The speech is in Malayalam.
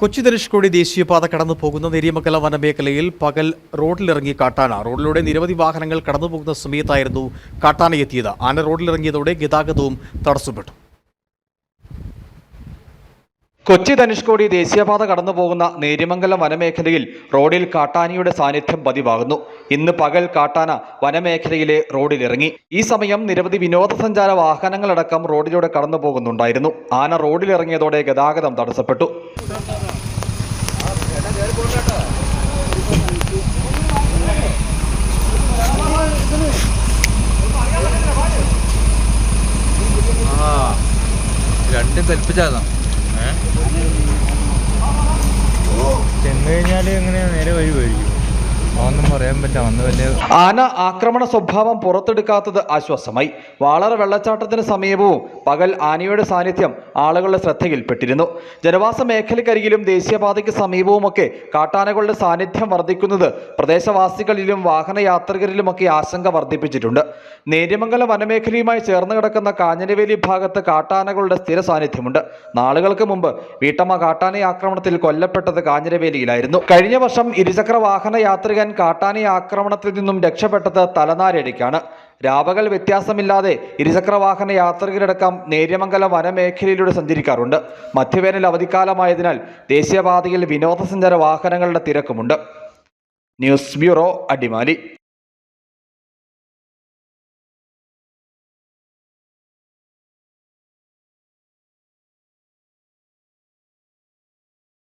കൊച്ചി ധനുഷ്കോടി ദേശീയപാത കടന്നു പോകുന്ന നെരിയമംഗല വനമേഖലയിൽ പകൽ റോഡിലിറങ്ങി കാട്ടാന. റോഡിലൂടെ നിരവധി വാഹനങ്ങൾ കടന്നു പോകുന്ന സമയത്തായിരുന്നു കാട്ടാന എത്തിയത്. ആന റോഡിലിറങ്ങിയതോടെ ഗതാഗതവും തടസ്സപ്പെട്ടു. കൊച്ചി ധനുഷ്കോടി ദേശീയപാത കടന്നു പോകുന്ന നേര്യമംഗലം വനമേഖലയിൽ റോഡിൽ കാട്ടാനയുടെ സാന്നിധ്യം പതിവാകുന്നു. ഇന്ന് പകൽ കാട്ടാന വനമേഖലയിലെ റോഡിലിറങ്ങി. ഈ സമയം നിരവധി വിനോദസഞ്ചാര വാഹനങ്ങളടക്കം റോഡിലൂടെ കടന്നു പോകുന്നുണ്ടായിരുന്നു ആന റോഡിലിറങ്ങിയതോടെ ഗതാഗതം തടസ്സപ്പെട്ടു. രണ്ടും കൽപ്പിച്ചാതാ. ചെന്ന് കഴിഞ്ഞാൽ എങ്ങനെയാ? നേരെ ഒന്നും ആന ആക്രമണ സ്വഭാവം പുറത്തെടുക്കാത്തത് ആശ്വാസമായി. വാളറ വെള്ളച്ചാട്ടത്തിന് സമീപവും പകൽ ആനയുടെ സാന്നിധ്യം ആളുകളുടെ ശ്രദ്ധയിൽപ്പെട്ടിരുന്നു. ജനവാസ മേഖലക്കരികിലും ദേശീയപാതയ്ക്ക് സമീപവുമൊക്കെ കാട്ടാനകളുടെ സാന്നിധ്യം വർദ്ധിക്കുന്നത് പ്രദേശവാസികളിലും വാഹനയാത്രികരിലുമൊക്കെ ആശങ്ക വർദ്ധിപ്പിച്ചിട്ടുണ്ട്. നേര്യമംഗലം വനമേഖലയുമായി ചേർന്ന് കിടക്കുന്ന കാഞ്ഞനവേലി ഭാഗത്ത് കാട്ടാനകളുടെ സ്ഥിര സാന്നിധ്യമുണ്ട്. നാളുകൾക്ക് മുമ്പ് വീട്ടമ്മ കാട്ടാന ആക്രമണത്തിൽ കൊല്ലപ്പെട്ടത് കാഞ്ഞിരവേലിയിലായിരുന്നു. കഴിഞ്ഞ വർഷം ഇരുചക്ര വാഹന യാത്രികൻ കാട്ടാന ആക്രമണത്തിൽ നിന്നും രക്ഷപ്പെട്ടത് തലനാരിഴയ്ക്കാണ് രാപകൽ വ്യത്യാസമില്ലാതെ ഇരുചക്ര വാഹന യാത്രികരടക്കം നേര്യമംഗലം വനമേഖലയിലൂടെ സഞ്ചരിക്കാറുണ്ട്. മധ്യവേനൽ അവധിക്കാലമായതിനാൽ ദേശീയപാതയിൽ വിനോദസഞ്ചാര വാഹനങ്ങളുടെ തിരക്കുമുണ്ട്. News bureau Adimali.